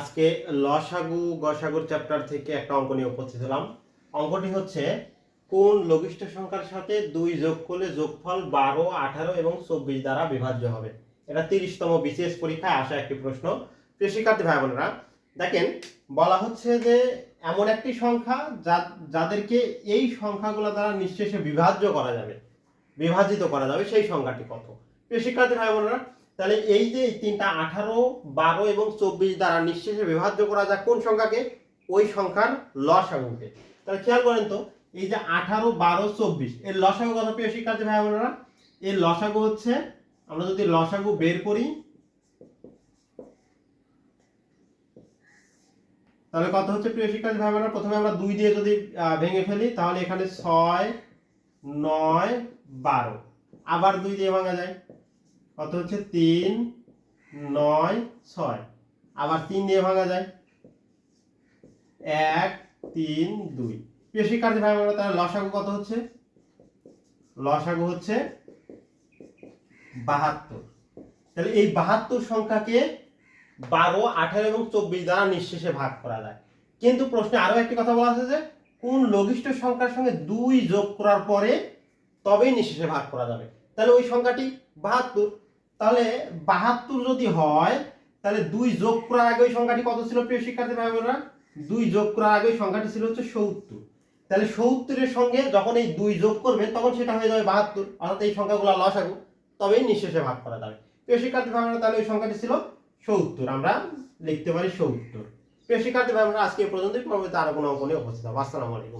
আজকে লসাগু গসাগুর চ্যাপ্টার থেকে একটা অঙ্ক নিয়ে উপস্থিত হলাম। অঙ্কটি হচ্ছে, কোন লঘিষ্ঠ সংখ্যার সাথে দুই যোগ করলে যোগফল বারো, আঠারো এবং চব্বিশ দ্বারা বিভাজ্য হবে? এটা তিরিশতম বিসিএস পরীক্ষায় আসা একটি প্রশ্ন। প্রিয় শিক্ষার্থী ভাই বোনেরা দেখেন, বলা হচ্ছে যে এমন একটি সংখ্যা যা, যাদেরকে এই সংখ্যাগুলো দ্বারা নিঃশেষে বিভাজ্য করা যাবে, বিভাজিত করা যাবে, সেই সংখ্যাটি কত? প্রিয় শিক্ষার্থী ভাই বোনেরা তাহলে এই যে তিনটা আঠারো, বারো এবং চব্বিশ দ্বারা নিঃশেষে বিভাজ্য করা যায় কোন সংখ্যাকে? ওই সংখ্যার লসাগুকে। তাহলে খেয়াল করেন তো, এই যে আঠারো, বারো, চব্বিশ, এর লসাগু কত প্রিয় শিক্ষার্থী ভাই বোনেরা? এর লসাগু হচ্ছে, আমরা যদি লসাগু বের করি, তাহলে কত হচ্ছে প্রিয় শিক্ষার্থী ভাই বোনেরা? প্রথমে আমরা দুই দিয়ে যদি ভেঙে ফেলি, তাহলে এখানে ছয়, নয়, বারো। আবার দুই দিয়ে ভাঙা যায়। কত হচ্ছে? তিন, নয়, ছয়। আবার তিন দিয়ে ভাঙা যায়। এক, তিন, দুই। প্রিয় শিক্ষার্থী ভাই বোনেরা তাহলে লসাগু কত হচ্ছে? লসাগু হচ্ছে বাহাত্তর। তাহলে এই বাহাত্তর সংখ্যাকে বারো, আঠারো এবং চব্বিশ দ্বারা নিঃশেষে ভাগ করা যায়। কিন্তু প্রশ্নে আরও একটি কথা বলা আছে যে, কোন লঘিষ্ঠ সংখ্যার সঙ্গে দুই যোগ করার পরে তবেই নিঃশেষে ভাগ করা যাবে। তাহলে ওই সংখ্যাটি বাহাত্তর। তাহলে বাহাত্তর যদি হয়, তাহলে দুই যোগ করার আগে ওই সংখ্যাটি কত ছিল প্রিয় শিক্ষার্থী ভাই বোনেরা দুই যোগ করার আগে ওই সংখ্যাটি ছিল হচ্ছে সত্তর। তাহলে সত্তরের সঙ্গে যখন এই দুই যোগ করবে তখন সেটা হয়ে যাবে বাহাত্তর। অর্থাৎ এই সংখ্যাগুলো লস লসাগু। তবেই নিঃশেষে ভাগ করা যাবে। প্রিয় শিক্ষার্থী ভাই তাহলে ওই সংখ্যাটি ছিল সত্তর। আমরা লিখতে পারি সত্তর। প্রিয় শিক্ষার্থী ভাই আজকে এই পর্যন্তই। পরবর্তীতে আরও কোনো অঙ্ক নিয়ে উপস্থিত হব। আসসালামু আলাইকুম।